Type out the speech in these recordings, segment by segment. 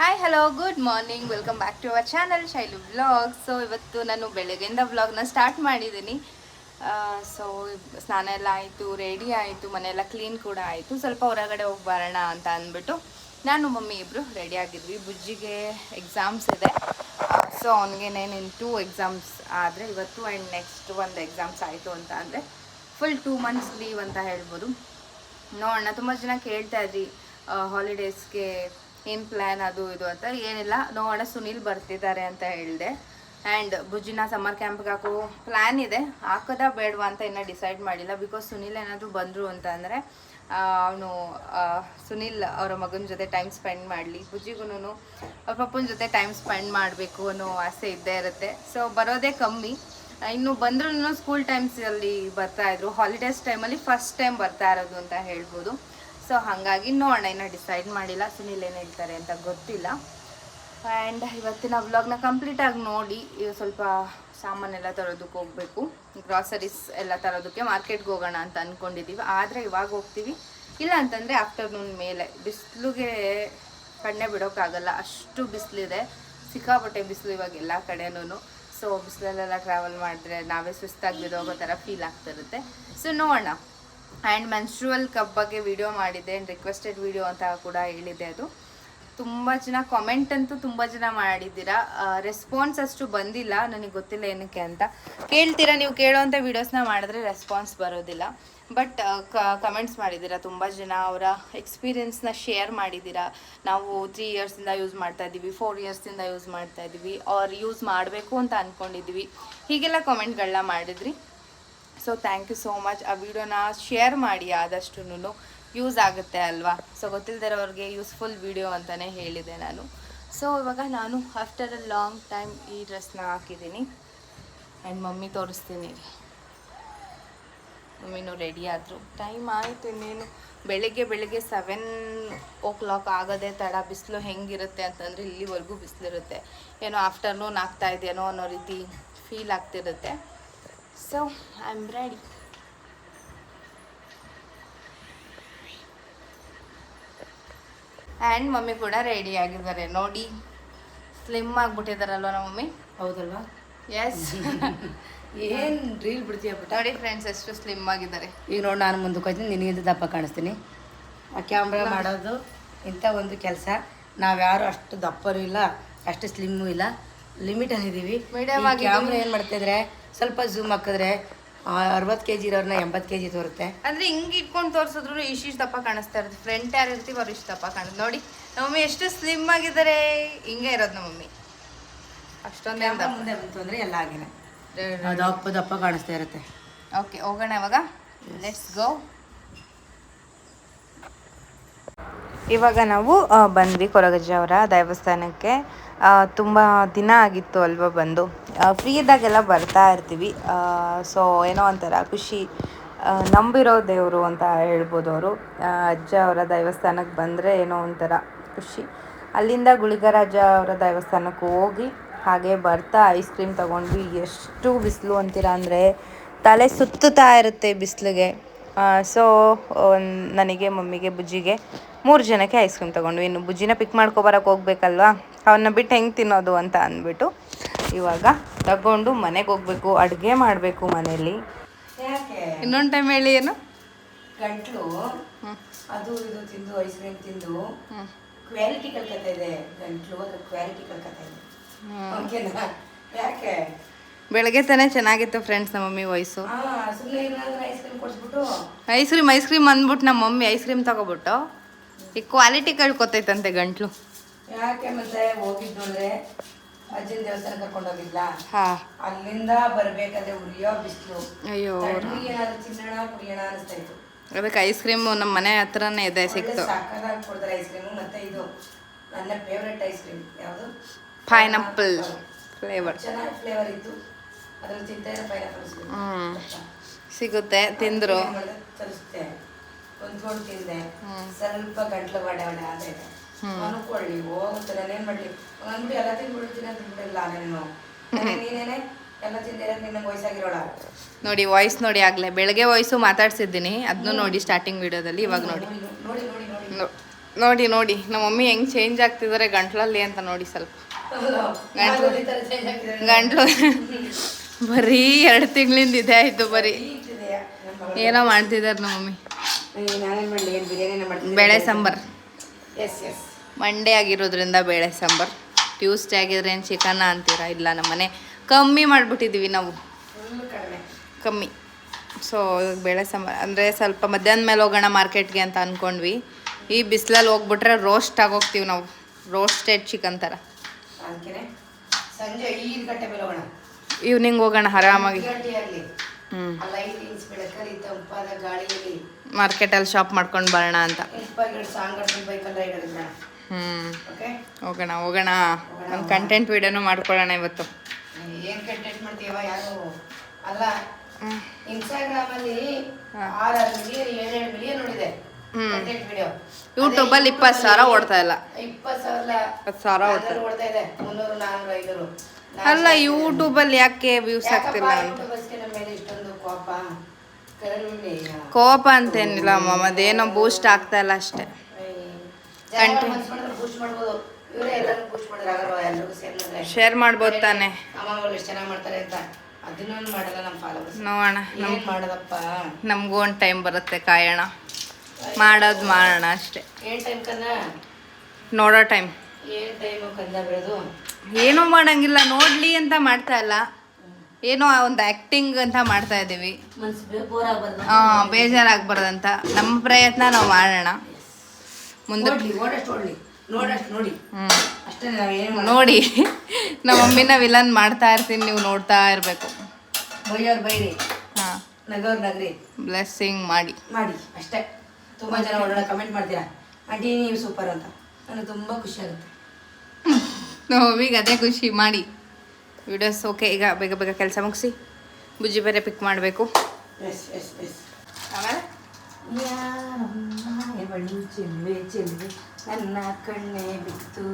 Hi hello good morning welcome back to our channel Shailu vlog so ಇವತ್ತು ನಾನು ಬೆಳಗ್ಗೆಯಿಂದ ವ್ಲಾಗ್ನ ಸ್ಟಾರ್ಟ್ ಮಾಡಿದ್ದೀನಿ. ಸೊ ಸ್ನಾನ ಎಲ್ಲ ಆಯಿತು ರೆಡಿ ಆಯಿತು, ಮನೆಯೆಲ್ಲ ಕ್ಲೀನ್ ಕೂಡ ಆಯಿತು. ಸ್ವಲ್ಪ ಹೊರಗಡೆ ಹೋಗಿ ಬರೋಣ ಅಂತ ಅಂದ್ಬಿಟ್ಟು ನಾನು, ಮಮ್ಮಿ ಇಬ್ಬರು ರೆಡಿ ಆಗಿದ್ವಿ. ಬುಜ್ಜಿಗೆ ಎಕ್ಸಾಮ್ಸ್ ಇದೆ. ಸೊ ಅವನಿಗೆ ಟೂ ಎಕ್ಸಾಮ್ಸ್ ಆದರೆ ಇವತ್ತು ಆ್ಯಂಡ್ ನೆಕ್ಸ್ಟ್ ಒಂದು ಎಕ್ಸಾಮ್ಸ್ ಆಯಿತು ಅಂತ ಅಂದರೆ ಫುಲ್ ಟೂ ಮಂತ್ಸ್ ಲೀವ್ ಅಂತ ಹೇಳ್ಬೋದು. ನೋಡೋಣ, ತುಂಬ ಜನ ಕೇಳ್ತಾ ಇದ್ರಿ ಹಾಲಿಡೇಸ್ಗೆ ಏನು ಪ್ಲ್ಯಾನ್ ಅದು ಇದು ಅಂತ. ಏನಿಲ್ಲ, ನೋಡೋಣ. ಸುನಿಲ್ ಬರ್ತಿದ್ದಾರೆ ಅಂತ ಹೇಳಿದೆ. ಆ್ಯಂಡ್ ಭುಜಿನ ಸಮ್ಮರ್ ಕ್ಯಾಂಪ್ಗೆ ಹಾಕೋ ಪ್ಲ್ಯಾನ್ ಇದೆ. ಹಾಕೋದಾ ಬೇಡವಾ ಅಂತ ಇನ್ನೂ ಡಿಸೈಡ್ ಮಾಡಿಲ್ಲ. ಬಿಕಾಸ್ ಸುನಿಲ್ ಏನಾದರೂ ಬಂದರು ಅಂತ ಅಂದರೆ ಅವನು ಸುನಿಲ್ ಅವರ ಮಗನ ಜೊತೆ ಟೈಮ್ ಸ್ಪೆಂಡ್ ಮಾಡಲಿ. ಭುಜಿಗೂನು ಅವ್ರ ಪಪ್ಪನ ಜೊತೆ ಟೈಮ್ ಸ್ಪೆಂಡ್ ಮಾಡಬೇಕು ಅನ್ನೋ ಆಸೆ ಇದ್ದೇ ಇರುತ್ತೆ. ಸೊ ಬರೋದೇ ಕಮ್ಮಿ. ಇನ್ನು ಬಂದ್ರೂ ಸ್ಕೂಲ್ ಟೈಮ್ಸಲ್ಲಿ ಬರ್ತಾ ಇದ್ರು. ಹಾಲಿಡೇಸ್ ಟೈಮಲ್ಲಿ ಫಸ್ಟ್ ಟೈಮ್ ಬರ್ತಾ ಇರೋದು ಅಂತ ಹೇಳ್ಬೋದು. ಸೊ ಹಾಗಾಗಿ ನೋಡೋಣ, ಇನ್ನೂ ಡಿಸೈಡ್ ಮಾಡಿಲ್ಲ, ಸುನೀಲ್ ಏನು ಹೇಳ್ತಾರೆ ಅಂತ ಗೊತ್ತಿಲ್ಲ. ಆ್ಯಂಡ್ ಇವತ್ತಿನ ವ್ಲಾಗ್ನ ಕಂಪ್ಲೀಟಾಗಿ ನೋಡಿ ಸ್ವಲ್ಪ ಸಾಮಾನೆಲ್ಲ ತರೋದಕ್ಕೆ ಹೋಗಬೇಕು. ಗ್ರಾಸರೀಸ್ ಎಲ್ಲ ತರೋದಕ್ಕೆ ಮಾರ್ಕೆಟ್ಗೆ ಹೋಗೋಣ ಅಂತ ಅಂದ್ಕೊಂಡಿದ್ದೀವಿ ಆದರೆ ಇವಾಗ ಹೋಗ್ತೀವಿ. ಇಲ್ಲ ಅಂತಂದರೆ ಆಫ್ಟರ್ನೂನ್ ಮೇಲೆ. ಬಿಸಿಲುಗೆ ಕಣ್ಣೆ ಬಿಡೋಕ್ಕಾಗಲ್ಲ. ಅಷ್ಟು ಬಿಸಿಲಿದೆ. ಸಿಕ್ಕಾಪಟ್ಟೆ ಬಿಸಿಲು ಇವಾಗ ಎಲ್ಲ ಕಡೆನೂ ಸೊ ಬಿಸಿಲಲ್ಲೆಲ್ಲ ಟ್ರಾವೆಲ್ ಮಾಡಿದ್ರೆ ನಾವೇ ಸುಸ್ತಾಗಿ ಬಿದ್ದೋಗೋ ಥರ ಫೀಲ್ ಆಗ್ತಿರುತ್ತೆ. ಸೊ ನೋಡೋಣ. ಆ್ಯಂಡ್ ಮೆನ್ಸ್ಟ್ರುವಲ್ ಕಪ್ ಬಗ್ಗೆ ವಿಡಿಯೋ ಮಾಡಿದ್ದೆ ರಿಕ್ವೆಸ್ಟೆಡ್ ವಿಡಿಯೋ ಅಂತ ಕೂಡ ಹೇಳಿದ್ದೆ ಅದು. ತುಂಬ ಜನ ಕಾಮೆಂಟ್ ಅಂತೂ ತುಂಬ ಜನ ಮಾಡಿದ್ದೀರಾ? ರೆಸ್ಪಾನ್ಸ್ ಅಷ್ಟು ಬಂದಿಲ್ಲ, ನನಗೆ ಗೊತ್ತಿಲ್ಲ ಏನಕ್ಕೆ ಅಂತ. ಕೇಳ್ತೀರಾ ನೀವು ಕೇಳೋವಂಥ ವೀಡಿಯೋಸ್ನ ಮಾಡಿದ್ರೆ ರೆಸ್ಪಾನ್ಸ್ ಬರೋದಿಲ್ಲ. ಬಟ್ ಕಮೆಂಟ್ಸ್ ಮಾಡಿದ್ದೀರಾ? ತುಂಬ ಜನ ಅವರ ಎಕ್ಸ್ಪೀರಿಯೆನ್ಸ್ನ ಶೇರ್ ಮಾಡಿದ್ದೀರಾ? ನಾವು ತ್ರೀ ಇಯರ್ಸಿಂದ ಯೂಸ್ ಮಾಡ್ತಾ ಇದ್ದೀವಿ ಫೋರ್ ಇಯರ್ಸಿಂದ ಯೂಸ್ ಮಾಡ್ತಾ ಇದ್ದೀವಿ ಅವ್ರು ಯೂಸ್ ಮಾಡಬೇಕು ಅಂತ ಅಂದ್ಕೊಂಡಿದ್ವಿ ಹೀಗೆಲ್ಲ ಕಾಮೆಂಟ್ಗಳನ್ನ ಮಾಡಿದ್ರಿ? So thank you so much ಆ ವಿಡಿಯೋನ ಶೇರ್ ಮಾಡಿ ಆದಷ್ಟು ಯೂಸ್ ಆಗುತ್ತೆ ಅಲ್ವಾ? ಸೊ ಗೊತ್ತಿಲ್ಲದಿರೋರಿಗೆ ಯೂಸ್ಫುಲ್ ವಿಡಿಯೋ ಅಂತಲೇ ಹೇಳಿದೆ ನಾನು. ಸೊ ಇವಾಗ ನಾನು ಆಫ್ಟರ್ ಅ ಲಾಂಗ್ ಟೈಮ್ ಈ ಡ್ರೆಸ್ನ ಹಾಕಿದ್ದೀನಿ. ಆ್ಯಂಡ್ ಮಮ್ಮಿ ತೋರಿಸ್ತೀನಿ. ಮಮ್ಮಿನೂ ರೆಡಿ ಆದರು. ಟೈಮ್ ಆಯಿತು ಇನ್ನೇನು. ಬೆಳಗ್ಗೆ ಬೆಳಗ್ಗೆ ಸೆವೆನ್ ಓ ಕ್ಲಾಕ್ ಆಗೋದೇ ತಡ, ಬಿಸಿಲು ಹೆಂಗಿರುತ್ತೆ ಅಂತಂದರೆ ಇಲ್ಲಿವರೆಗೂ ಬಿಸಿಲಿರುತ್ತೆ. ಏನೋ ಆಫ್ಟರ್ನೂನ್ ಆಗ್ತಾ ಇದೆಯೇನೋ ಅನ್ನೋ ರೀತಿ ಫೀಲ್ ಆಗ್ತಿರುತ್ತೆ. So I'm ready. And mummy ಕೂಡ ರೆಡಿ ಆಗಿದ್ದಾರೆ. ನೋಡಿ ಸ್ಲಿಮ್ ಆಗಿಬಿಟ್ಟಿದಾರಲ್ವ ನಮ್ಮ ಮಮ್ಮಿ ಹೌದಲ್ವಾ? ಎಸ್ ಏನು ರೀಲ್ ಬಿಡ್ತೀಯ ಬಿಟ್ಟ ನೋಡಿ ಫ್ರೆಂಡ್ಸ್ ಎಷ್ಟು ಸ್ಲಿಮ್ ಆಗಿದ್ದಾರೆ. ಈಗ ನೋಡಿ ನಾನು ಮುಂದಕ್ಕೆ ಹೋಗ್ತೀನಿ. ನಿನಗಿಂತ ದಪ್ಪ ಕಾಣಿಸ್ತೀನಿ. ಆ ಕ್ಯಾಮ್ರಾ ಮಾಡೋದು ಇಂಥ ಒಂದು ಕೆಲಸ. ನಾವ್ಯಾರು ಅಷ್ಟು ದಪ್ಪನೂ ಇಲ್ಲ ಅಷ್ಟು ಸ್ಲಿಮ್ಮೂ ಇಲ್ಲ. ಲಿಮಿಟಲ್ಲಿ ಆಗಿದ್ದೀವಿ ಮೀಡಿಯಮ್ ಆಗಿ ಕ್ಯಾಮ್ರಾ ಏನು ಮಾಡ್ತಿದ್ರೆ ಸ್ವಲ್ಪ ಝೂಮ್ ಹಾಕಿದ್ರೆ ಅರವತ್ತು ಕೆ ಜಿ ಇರೋರ್ನ ಎಂಬತ್ತು ಕೆ ಜಿ ತೋರುತ್ತೆ. ಅಂದರೆ ಹಿಂಗೆ ಇಟ್ಕೊಂಡು ತೋರ್ಸಿದ್ರು ಇಷ್ಟಿಷ್ಟು ದಪ್ಪ ಕಾಣಿಸ್ತಾ ಇರುತ್ತೆ. ಫ್ರಂಟ್ ಯಾರು ಇರ್ತೀವಿ ಅವ್ರು ಇಷ್ಟು ದಪ್ಪ ಕಾಣುತ್ತೆ ನೋಡಿ ನಮ್ಮ ಮಮ್ಮಿ ಎಷ್ಟು ಸ್ಲಿಮ್ ಆಗಿದ್ದಾರೆ. ಹಿಂಗೆ ಇರೋದು ನಮ್ಮ ಮಮ್ಮಿ ಅಷ್ಟೊಂದೇ ಮುಂದೆ ಬಂತು ಅಂದರೆ ಎಲ್ಲ ಆಗಿನ ದಪ್ಪ ದಪ್ಪ ಕಾಣಿಸ್ತಾ ಇರುತ್ತೆ. ಓಕೆ ಹೋಗೋಣ ಇವಾಗ. ಲೆಟ್ಸ್ ಗೋ ಇವಾಗ ನಾವು ಬಂದ್ವಿ ಕೊರಗಜ್ಜ ಅವರ ದೇವಸ್ಥಾನಕ್ಕೆ. ತುಂಬ ದಿನ ಆಗಿತ್ತು ಅಲ್ವಾ ಬಂದು. ಫ್ರೀ ಇದ್ದಾಗೆಲ್ಲ ಬರ್ತಾ ಇರ್ತೀವಿ. ಸೊ ಏನೋ ಒಂಥರ ಖುಷಿ. ನಂಬಿರೋ ದೇವರು ಅಂತ ಹೇಳ್ಬೋದು ಅವರು. ಅಜ್ಜ ಅವರ ದೇವಸ್ಥಾನಕ್ಕೆ ಬಂದರೆ ಏನೋ ಒಂಥರ ಖುಷಿ. ಅಲ್ಲಿಂದ ಗುಳಿಗರಾಜ ಅವರ ದೇವಸ್ಥಾನಕ್ಕೆ ಹೋಗಿ ಹಾಗೆ ಬರ್ತಾ ಐಸ್ ಕ್ರೀಮ್ ತಗೊಂಡ್ವಿ. ಎಷ್ಟು ಬಿಸಿಲು ಅಂತೀರ ಅಂದರೆ ತಲೆ ಸುತ್ತುತ್ತಾ ಇರುತ್ತೆ ಬಿಸಿಲಿಗೆ. ಸೊ ನನಗೆ ಮಮ್ಮಿಗೆ ಬುಜ್ಜಿಗೆ ಮೂರು ಜನಕ್ಕೆ ಐಸ್ ಕ್ರೀಮ್ ತೊಗೊಂಡ್ವಿ. ಇನ್ನು ಬುಜ್ಜಿನ ಪಿಕ್ ಮಾಡ್ಕೊಬರಕ್ಕೆ ಹೋಗ್ಬೇಕಲ್ವಾ? ಅವನ್ನ ಬಿಟ್ಟು ಹೆಂಗೆ ತಿನ್ನೋದು ಅಂತ ಅಂದ್ಬಿಟ್ಟು ಇವಾಗ ತಗೊಂಡು ಮನೆಗೆ ಹೋಗ್ಬೇಕು ಅಡುಗೆ ಮಾಡಬೇಕು ಮನೆಯಲ್ಲಿ. ಯಾಕೆ? ಇನ್ನೊಂದು ಟೈಮ್ ಹೇಳಿ ಏನು? ಗಂಟ್ಲು ಅದು ಇದು ತಿಂದು ಐಸ್ ಕ್ರೀಮ್ ತಿಂದು ಕ್ವಾಲಿಟಿ ಕಲ್ಕತ್ತಾ ಇದೆ. ಗಂಟ್ಲು ಅದು ಕ್ವಾಲಿಟಿ ಕಲ್ಕತ್ತಾ ಇದೆ. ಓಕೆನಾ ಯಾಕೆ? ಬೆಳಗ್ಗೆ ತಾನೇ ಚೆನ್ನಾಗಿತ್ತು ಫ್ರೆಂಡ್ಸ್ ನಮ್ಮ ಮಮ್ಮಿ ವಯಸ್ಸು ಐಸ್ ಕ್ರೀಮ್ ಐಸ್ ಕ್ರೀಮ್ ಅಂದ್ಬಿಟ್ಟು ನಮ್ಮ ಮಮ್ಮಿ ಐಸ್ ಕ್ರೀಮ್ ತಗೊಬಿಟ್ಟು ಈ ಕ್ವಾಲಿಟಿ ಕಳ್ಕೊತೈತಂತೆ ಗಂಟ್ಲು. ಯಾಕೆ ಮತ್ತೆ ಹೋಗಿದ್ದು ಅಂದ್ರೆ ಅಜ್ಜನ ದೇವಸ್ಥಾನ ಕರ್ಕೊಂಡೋಗಿಲ್ಲ ಹಾಂ. ಅಲ್ಲಿಂದ ಬರ್ಬೇಕಾದ್ರೆ ಉರಿಯೋ ಬಿಸಿಲು. ಅಯ್ಯೋ. ತಣ್ಣಗೆ ಏನಾದ್ರು ತಿನ್ನೋಣ ಕುಡಿಯೋಣ ಅನಿಸ್ತಾ ಇತ್ತು. ಅದಕ್ಕೆ ಐಸ್ ಕ್ರೀಮು ನಮ್ಮ ಮನೆ ಹತ್ರನೇ ಇದೆ ಸಿಕ್ತು. ಸಾಕಾಗಿ ಕೊಡ್ತಾರೆ ಐಸ್ ಕ್ರೀಮು ಮತ್ತೆ ಇದು ನನ್ನ ಫೇವ್ರೆಟ್ ಐಸ್ ಕ್ರೀಮ್ ಯಾವುದು? ಪೈನಾಪಲ್ ಫ್ಲೇವರ್ ಚೆನ್ನಾಗಿ ಫ್ಲೇವರ್ ಇತ್ತು. ಅದ್ರಲ್ಲಿ ತಿಂತಾ ಇರೋ ಪೈನಾಪಲ್ ಹ್ಮ್. ಸಿಗುತ್ತೆ ತಿಂದ್ರು. ತರಿಸ್ತೆ ಹೊಂದ್ಕೊಂಡು ತಿಂದೆ. ಸ್ವಲ್ಪ ಗಂಟ್ಲು ಬಡ ವಡೆ ಆದೈತೆ ಅನ್ಕೊಳ್ಳಿ ಹೋಗುತ್ತೆ ಏನ್ ಮಾಡ್ಲಿ? ಅಂದ್ಬಿಟ್ಟು ಎಲ್ಲ ತಿಂದ್ಬಿಡ್ತೀನಿ ಅಂತ ಬಿಟ್ಟಿಲ್ಲ ನೀನು? ನೀನೇನೆ ಎಲ್ಲ ತಿಂದಿರ ನಿನ್ನ ವಯಸ್ಸಾಗಿರೋಳ? ನೋಡಿ ವಾಯ್ಸ್ ನೋಡಿ ಆಗ್ಲೇ. ಬೆಳಗ್ಗೆ ವಾಯ್ಸು ಮಾತಾಡ್ಸಿದ್ದೀನಿ. ಅದನ್ನು ನೋಡಿ ಸ್ಟಾರ್ಟಿಂಗ್ ವಿಡಿಯೋದಲ್ಲಿ ಇವಾಗ ನೋಡಿ. ನೋಡಿ ನೋಡಿ ನೋಡಿ ನೋಡಿ ನಮ್ಮ ಮಮ್ಮಿ ಹೆಂಗ್ ಚೇಂಜ್ ಆಗ್ತಿದ್ದಾರೆ ಗಂಟ್ಲಲ್ಲಿ ಅಂತ ನೋಡಿ ಸ್ವಲ್ಪ. ಗಂಟ್ಲು? ಗಂಟ್ಲು ಬರೀ ಎರಡು ತಿಂಗಳಿಂದ ಇದೆ ಆಯ್ತು ಬರೀ. ಏನೋ ಮಾಡ್ತಿದ್ದಾರೆ ನಮ್ಮ ಮಮ್ಮಿ ಬೇಳೆ ಸಾಂಬಾರ್. ಎಸ್ ಎಸ್ ಮಂಡೇ ಆಗಿರೋದ್ರಿಂದ ಬೇಳೆ ಸಾಂಬಾರು. ಟ್ಯೂಸ್ಡೇ ಆಗಿದ್ರೆ ಏನು ಅಂತೀರಾ? ಇಲ್ಲ ನಮ್ಮ ಮನೆ ಕಮ್ಮಿ ಮಾಡಿಬಿಟ್ಟಿದ್ದೀವಿ ನಾವು. ಕಮ್ಮಿ. ಸೊ ಬೇಳೆ ಸಾಂಬಾರು ಅಂದರೆ ಸ್ವಲ್ಪ ಮಧ್ಯಾಹ್ನ ಮೇಲೆ ಹೋಗೋಣ ಮಾರ್ಕೆಟ್ಗೆ ಅಂತ ಅಂದ್ಕೊಂಡ್ವಿ ಈ ಬಿಸಿಲಲ್ಲಿ ಹೋಗ್ಬಿಟ್ರೆ ರೋಸ್ಟ್ ಆಗೋಗ್ತೀವಿ ನಾವು. ರೋಸ್ಟೆಡ್ ಚಿಕನ್ ಥರ ಸಂಜೆ ಈ ಗಂಟೆ ಮೇಲೆ ಹೋಗೋಣ. ಈವ್ನಿಂಗ್ ಹೋಗೋಣ ಆರಾಮಾಗಿ. ಐದು ಆ ಲೈಟಿಂಗ್ಸ್ ಬೆಳಕಲ್ಲಿ ತಂಪಾದ ಗಾಳಿಯಲ್ಲಿ ಮಾರ್ಕೆಟಲ್ಲಿ ಶಾಪ್ ಮಾಡ್ಕೊಂಡು ಬರೋಣ ಅಂತ. ಹ್ಮ್. ಹೋಗೋಣ ಹೋಗೋಣ. ಒಂದು ಕಂಟೆಂಟ್ ವೀಡಿಯೋನು ಮಾಡ್ಕೊಳ್ಳೋಣ ಇವತ್ತು. ಏನು ಕಂಟೆಂಟ್ ಮಾಡ್ತೀವ ಯಾರು? ಅಲ್ಲ. ಇನ್ಸ್ಟಾಗ್ರಾಮ್ ಅಲ್ಲಿ. ಆರಾರು ಮಿಲಿಯನ್ ಏಳೇಳು ಮಿಲಿಯನ್ ನೋಡಿದೆ ಯೂಟ್ಯೂಬಲ್ಲಿ ಇಪ್ಪತ್ತು ಸಾವಿರ ಓಡ್ತಾ ಇಲ್ಲ. ಇಪ್ಪತ್ತು ಸಾವಿರ ಸಾವಿರ ಓಡ್ತಾ ಇದೆ. ಮುನ್ನೂರು ನಾನ್ನೂರು ಐನೂರು. ಅಲ್ಲ ಯೂಟ್ಯೂಬಲ್ಲಿ ಯಾಕೆ ವ್ಯೂಸ್ ಆಗ್ತಿಲ್ಲ ಅಂತ? ಕೋಪ? ಅಂತೇನಿಲ್ಲ ಮಮ್ಮ ಅದೇನೋ ಬೂಸ್ಟ್ ಆಗ್ತಾ ಇಲ್ಲ ಅಷ್ಟೇ. ಶೇರ್ ಮಾಡ್ಬೋದು. ತಾನೆ. ನೋಡೋಣ ನಮಗೂ ಒಂದು ಟೈಮ್ ಬರುತ್ತೆ ಕಾಯೋಣ. ಮಾಡೋದು ಮಾಡೋಣ ಅಷ್ಟೇ. ಏನ್ ಟೈಮ್ ಕನ್ನ? ನೋಡೋ ಟೈಮ್ ಏನ್ ಮಾಡಂಗಿಲ್ಲ ನೋಡ್ಲಿ ಅಂತ ಮಾಡ್ತಾ ಇಲ್ಲ. ಏನೋ ಒಂದು ಆ್ಯಕ್ಟಿಂಗ್ ಅಂತ ಮಾಡ್ತಾ ಇದ್ದೀವಿ ಹಾ ಆ, ಬೇಜಾರಾಗ್ಬಾರ್ದಂತ. ನಮ್ಮ ಪ್ರಯತ್ನ ನಾವು ಮಾಡೋಣ. ಮುಂದೆ ನೋಡಿ. ನಮ್ಮ ಮಮ್ಮಿನ ವಿಲನ್ ಮಾಡ್ತಾ ಇರ್ತೀನಿ ನೀವು ನೋಡ್ತಾ ಇರಬೇಕು. ಬ್ಲೆಸ್ಸಿಂಗ್ ಮಾಡಿ. ಮಾಡಿ ಅಷ್ಟೇ. ತುಂಬಾ ಜನ ಒಳ್ಳೆ ಕಮೆಂಟ್ ಮಾಡ್ತೀರಾ? ಅಡಿ ನೀವು ಸೂಪರ್ ಅಂತ. ನನಗೆ ತುಂಬಾ ಖುಷಿ ಆಗುತ್ತೆ. ಮಮ್ಮಿಗೆ ಅದೇ ಖುಷಿ. ಮಾಡಿ. ವಿಡಿಯೋಸ್ ಓಕೆ ಈಗ ಬೇಗ ಬೇಗ ಕೆಲಸ ಮುಗಿಸಿ. ಬುಜ್ಜಿ ಬೇರೆ ಪಿಕ್ ಮಾಡಬೇಕು. ಆಮೇಲೆ? ಬಳಿ ಚೆಲ್ವೆ ಚೆಲ್ವೆ ನನ್ನ ಕಣ್ಣೆ ಬಿತ್ತು.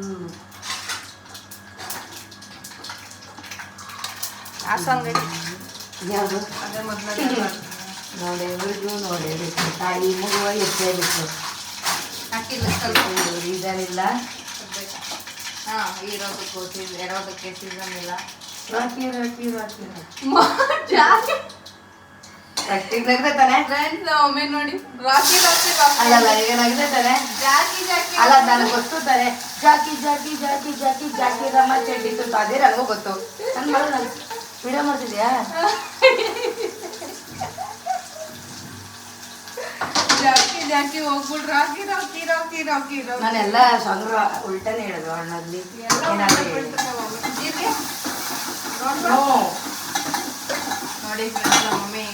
ಆ ಸಾಂಗ್ ಯಾವುದು? ಅದೇ ನೋಡೇಬಿಟ್ಟು ನೋಡೇಬಿಟ್ಟು ತಾಯಿ ಮಗುವ ಎತ್ತೇ ಬಿಟ್ಟು ಹಾಕಿಲ್ಲ ಸ್ವಲ್ಪ. ಇಲ್ಲ ಹಾಂ ಇರೋದಕ್ಕೆ ಸೀಸನ್ ಇರೋದಕ್ಕೆ ಸೀಸನ್ ಇಲ್ಲ. ರಾಕಿ ರಾಕಿ ಜಾಸ್ತಿ. ಫ್ರೆಂಡ್ಸ್ ಒಮ್ಮೆ ನೋಡಿ. ರಾಕಿ ರಾಕಿ ಅಲ್ಲಲ್ಲ ತಾನೆ? Jackie Jackie. ಅಲ್ಲ ನನಗೆ ಗೊತ್ತು ತಾನೆ. Jackie Jackie Jackie Jackie Jackie ರಮ್ಮ ತುತ್ತು ಅದೇ ನನಗೂ ಗೊತ್ತು. ನನ್ನ ಮಗಳು ನಾನು ವಿಡಿಯೋ ಮಾಡ್ತಿದ್ಯಾ? ಜಾಸ್ತಿ ಹೋಗ್ಬಿಟ್ಟು Rocky Rocky Rocky Rocky Rocky ನಾನೆಲ್ಲ ಸಂಗ್ರಹ ಉಲ್ಟನೇ ಹೇಳೋದು ಹೇಳಿ. ನೋಡಿ ಮಮ್ಮಿ.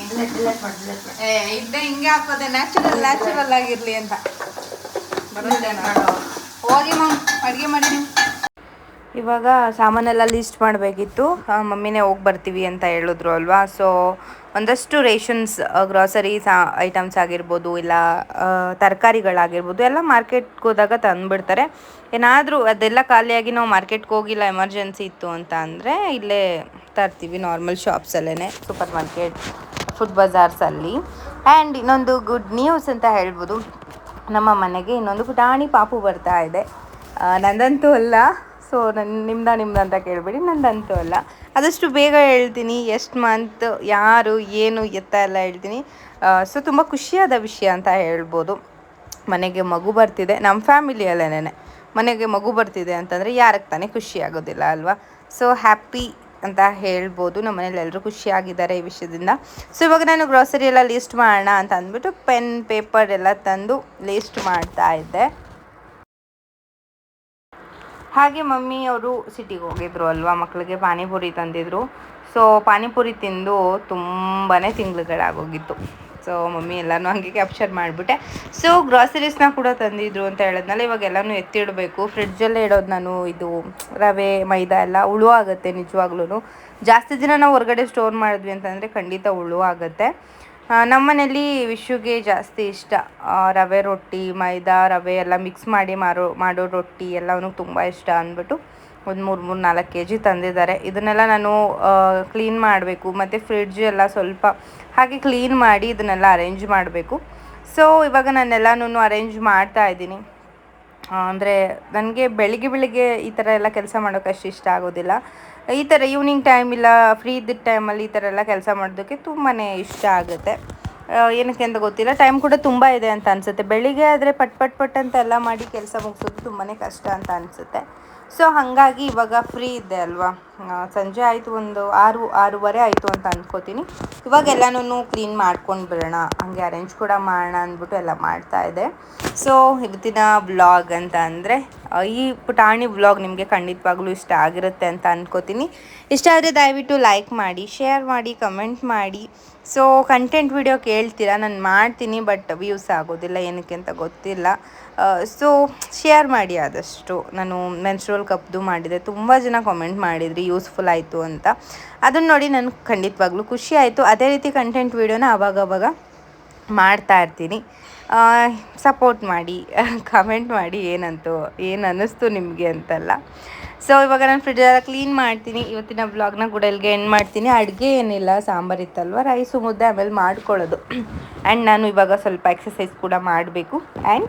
ಏ ಇದ್ದೆ ಹಿಂಗೆ ಹಾಕೋದೆ. ನ್ಯಾಚುರಲ್ ನ್ಯಾಚುರಲ್ ಆಗಿರ್ಲಿ ಅಂತ. ಬರೋದೇನ ಹೋಗಿ ಮಮ್ ಅಡುಗೆ ಮಾಡಿ ನೀವು. ಇವಾಗ ಸಾಮಾನೆಲ್ಲ ಲಿಸ್ಟ್ ಮಾಡಬೇಕಿತ್ತು. ಮಮ್ಮಿನೇ ಹೋಗಿ ಬರ್ತೀವಿ ಅಂತ ಹೇಳಿದ್ರು ಅಲ್ವಾ? ಸೊ ಒಂದಷ್ಟು ರೇಷನ್ಸ್ ಗ್ರಾಸರಿ ಸಾ ಐಟಮ್ಸ್ ಆಗಿರ್ಬೋದು, ಇಲ್ಲ ತರಕಾರಿಗಳಾಗಿರ್ಬೋದು, ಎಲ್ಲ ಮಾರ್ಕೆಟ್ಗೆ ಹೋದಾಗ ತಂದುಬಿಡ್ತಾರೆ. ಏನಾದರೂ ಅದೆಲ್ಲ ಖಾಲಿಯಾಗಿ ನಾವು ಮಾರ್ಕೆಟ್ಗೆ ಹೋಗಿಲ್ಲ ಎಮರ್ಜೆನ್ಸಿ ಇತ್ತು ಅಂತ ಅಂದರೆ ಇಲ್ಲೇ ತರ್ತೀವಿ ನಾರ್ಮಲ್ ಶಾಪ್ಸಲ್ಲೇ ಸೂಪರ್ ಮಾರ್ಕೆಟ್ ಫುಡ್ ಬಜಾರ್ಸಲ್ಲಿ ಆ್ಯಂಡ್ ಇನ್ನೊಂದು ಗುಡ್ ನ್ಯೂಸ್ ಅಂತ ಹೇಳ್ಬೋದು, ನಮ್ಮ ಮನೆಗೆ ಇನ್ನೊಂದು ಪುಟಾಣಿ ಪಾಪು ಬರ್ತಾ ಇದೆ. ನಂದಂತೂ ಅಲ್ಲ. ಸೊ ನನ್ನ ನಿಮ್ದ ನಿಮ್ದು ಅಂತ ಕೇಳಬೇಡಿ, ನಂದಂತೂ ಅಲ್ಲ. ಆದಷ್ಟು ಬೇಗ ಹೇಳ್ತೀನಿ, ಎಷ್ಟು ಮಂತ್ ಯಾರು, ಏನು, ಎತ್ತ ಎಲ್ಲ ಹೇಳ್ತೀನಿ. ಸೊ ತುಂಬ ಖುಷಿಯಾದ ವಿಷಯ ಅಂತ ಹೇಳ್ಬೋದು. ಮನೆಗೆ ಮಗು ಬರ್ತಿದೆ ನಮ್ಮ ಫ್ಯಾಮಿಲಿಯಲ್ಲೇನೆ ಮನೆಗೆ ಮಗು ಬರ್ತಿದೆ ಅಂತಂದರೆ ಯಾರಿಗೆ ತಾನೇ ಖುಷಿ ಆಗೋದಿಲ್ಲ, ಅಲ್ವಾ? ಸೊ ಹ್ಯಾಪಿ ಅಂತ ಹೇಳ್ಬೋದು. ನಮ್ಮ ಮನೇಲಿ ಎಲ್ಲರೂ ಖುಷಿಯಾಗಿದ್ದಾರೆ ಈ ವಿಷಯದಿಂದ. ಸೊ ಇವಾಗ ನಾನು ಗ್ರಾಸರಿ ಎಲ್ಲ ಲೀಸ್ಟ್ ಮಾಡೋಣ ಅಂತ ಅಂದ್ಬಿಟ್ಟು ಪೆನ್ ಪೇಪರ್ ಎಲ್ಲ ತಂದು ಲೀಸ್ಟ್ ಮಾಡ್ತಾ ಇದ್ದೆ. ಹಾಗೆ ಮಮ್ಮಿ ಅವರು ಸಿಟಿಗೆ ಹೋಗಿದ್ರು ಅಲ್ವಾ ಮಕ್ಕಳಿಗೆ ಪಾನಿಪುರಿ ತಂದಿದ್ರು. ಸೊ ಪಾನಿಪುರಿ ತಿಂದು ತುಂಬಾ ತಿಂಗಳುಗಳಾಗೋಗಿತ್ತು. ಸೊ ಮಮ್ಮಿ ಎಲ್ಲನೂ ಹಂಗೆ ಕ್ಯಾಪ್ಚರ್ ಮಾಡಿಬಿಟ್ಟೆ. ಸೊ ಗ್ರಾಸರೀಸ್ನ ಕೂಡ ತಂದಿದ್ರು ಅಂತ ಹೇಳಿದ್ನಲ್ಲ, ಇವಾಗ ಎಲ್ಲನೂ ಎತ್ತಿಡಬೇಕು ಫ್ರಿಡ್ಜಲ್ಲೇ ಇಡೋದು ನಾನು, ಇದು ರವೆ, ಮೈದಾ ಎಲ್ಲ ಉಳು ಆಗುತ್ತೆ ನಿಜವಾಗ್ಲೂ ಜಾಸ್ತಿ ದಿನ ನಾವು ಹೊರಗಡೆ ಸ್ಟೋರ್ ಮಾಡಿದ್ವಿ ಅಂತಂದರೆ ಖಂಡಿತ ಉಳು ಆಗುತ್ತೆ. ನಮ್ಮನೇಲಿ ವಿಶುಗೆ ಜಾಸ್ತಿ ಇಷ್ಟ. ರವೆ ರೊಟ್ಟಿ, ಮೈದಾ ರವೆ ಎಲ್ಲ ಮಿಕ್ಸ್ ಮಾಡಿ ಮಾರೋ, ಮಾಡೋ ರೊಟ್ಟಿ ಎಲ್ಲ ಅವನಿಗೆ ತುಂಬ ಇಷ್ಟ ಅಂದ್ಬಿಟ್ಟು ಒಂದು ಮೂರು ಮೂರು ನಾಲ್ಕು ಕೆ ಜಿ ತಂದಿದ್ದಾರೆ. ಇದನ್ನೆಲ್ಲ ನಾನು ಕ್ಲೀನ್ ಮಾಡಬೇಕು. ಮತ್ತು ಫ್ರಿಡ್ಜ್ ಎಲ್ಲ ಸ್ವಲ್ಪ ಹಾಗೆ ಕ್ಲೀನ್ ಮಾಡಿ ಇದನ್ನೆಲ್ಲ ಅರೇಂಜ್ ಮಾಡಬೇಕು. ಸೊ ಇವಾಗ ನಾನೆಲ್ಲನೂ ಅರೇಂಜ್ ಮಾಡ್ತಾ ಇದ್ದೀನಿ. ಅಂದರೆ ನನಗೆ ಬೆಳಿಗ್ಗೆ ಬೆಳಿಗ್ಗೆ ಈ ಥರ ಎಲ್ಲ ಕೆಲಸ ಮಾಡೋಕ್ಕೆ ಅಷ್ಟು ಇಷ್ಟ ಆಗೋದಿಲ್ಲ. ಈ ಥರ ಈವ್ನಿಂಗ್ ಟೈಮ್ ಇಲ್ಲ ಫ್ರೀ ಇದ್ದ ಟೈಮಲ್ಲಿ ಈ ಥರ ಎಲ್ಲ ಕೆಲಸ ಮಾಡೋದಕ್ಕೆ ತುಂಬಾ ಇಷ್ಟ ಆಗುತ್ತೆ. ಏನಕ್ಕೆ ಅಂತ ಗೊತ್ತಿಲ್ಲ. ಟೈಮ್ ಕೂಡ ತುಂಬ ಇದೆ ಅಂತ ಅನಿಸುತ್ತೆ. ಬೆಳಿಗ್ಗೆ ಆದರೆ ಪಟ್ ಪಟ್ ಪಟ್ ಅಂತ ಎಲ್ಲ ಮಾಡಿ ಕೆಲಸ ಮುಗಿಸೋದು ತುಂಬಾ ಕಷ್ಟ ಅಂತ ಅನಿಸುತ್ತೆ. ಸೊ ಹಾಗಾಗಿ ಇವಾಗ ಫ್ರೀ ಇದ್ದೆ ಅಲ್ವಾ? ಸಂಜೆ ಆಯಿತು ಒಂದು ಆರು, ಆರೂವರೆ ಆಯಿತು ಅಂತ ಅಂದ್ಕೋತೀನಿ ಇವಾಗ ಎಲ್ಲನೂ ಕ್ಲೀನ್ ಮಾಡ್ಕೊಂಡು ಬಿಡೋಣ. ಹಂಗೆ ಅರೇಂಜ್ ಕೂಡ ಮಾಡೋಣ ಅಂದ್ಬಿಟ್ಟು ಎಲ್ಲ ಮಾಡ್ತಾ ಇದೆ ಸೊ ಇವತ್ತಿನ ಬ್ಲಾಗ್ ಅಂತ ಅಂದರೆ ಈ ಪುಟಾಣಿ ವ್ಲಾಗ್ ನಿಮಗೆ ಖಂಡಿತವಾಗ್ಲೂ ಇಷ್ಟ ಆಗಿರುತ್ತೆ ಅಂತ ಅಂದ್ಕೋತೀನಿ ಇಷ್ಟ ಆದರೆ ದಯವಿಟ್ಟು ಲೈಕ್ ಮಾಡಿ ಶೇರ್ ಮಾಡಿ ಕಮೆಂಟ್ ಮಾಡಿ. ಸೊ ಕಂಟೆಂಟ್ ವಿಡಿಯೋ ಕೇಳ್ತೀರಾ? ನಾನು ಮಾಡ್ತೀನಿ ಬಟ್ ವ್ಯೂಸ್ ಆಗೋದಿಲ್ಲ, ಏನಕ್ಕೆ ಅಂತ ಗೊತ್ತಿಲ್ಲ. ಸೊ ಶೇರ್ ಮಾಡಿ ಆದಷ್ಟು. ನಾನು ಮೆನ್ಸ್ಟ್ರೋಲ್ ಕಪ್ದು ಮಾಡಿದೆ. ತುಂಬ ಜನ ಕಾಮೆಂಟ್ ಮಾಡಿದ್ರಿ ಯೂಸ್ಫುಲ್ ಆಯಿತು ಅಂತ. ಅದನ್ನು ನೋಡಿ ನನಗೆ ಖಂಡಿತವಾಗ್ಲೂ ಖುಷಿ ಆಯಿತು. ಅದೇ ರೀತಿ ಕಂಟೆಂಟ್ ವೀಡಿಯೋನ ಅವಾಗ ಮಾಡ್ತಾ ಇರ್ತೀನಿ. ಸಪೋರ್ಟ್ ಮಾಡಿ ಕಮೆಂಟ್ ಮಾಡಿ ಏನಂತು, ಏನು ಅನ್ನಿಸ್ತು ನಿಮಗೆ ಅಂತಲ್ಲ. ಸೊ ಇವಾಗ ನಾನು ಫ್ರಿಡ್ಜ್ ಎಲ್ಲ ಕ್ಲೀನ್ ಮಾಡ್ತೀನಿ. ಇವತ್ತಿನ ಬ್ಲಾಗ್ನ ಕೂಡ ಇಲ್ಲಿಗೆ ಎಂಡ್ ಮಾಡ್ತೀನಿ. ಅಡುಗೆ ಏನಿಲ್ಲ, ಸಾಂಬಾರು ಇತ್ತಲ್ವ? ರೈಸು ಮುದ್ದೆ ಆಮೇಲೆ ಮಾಡ್ಕೊಳ್ಳೋದು. ಆ್ಯಂಡ್ ನಾನು ಇವಾಗ ಸ್ವಲ್ಪ ಎಕ್ಸಸೈಸ್ ಕೂಡ ಮಾಡಬೇಕು. And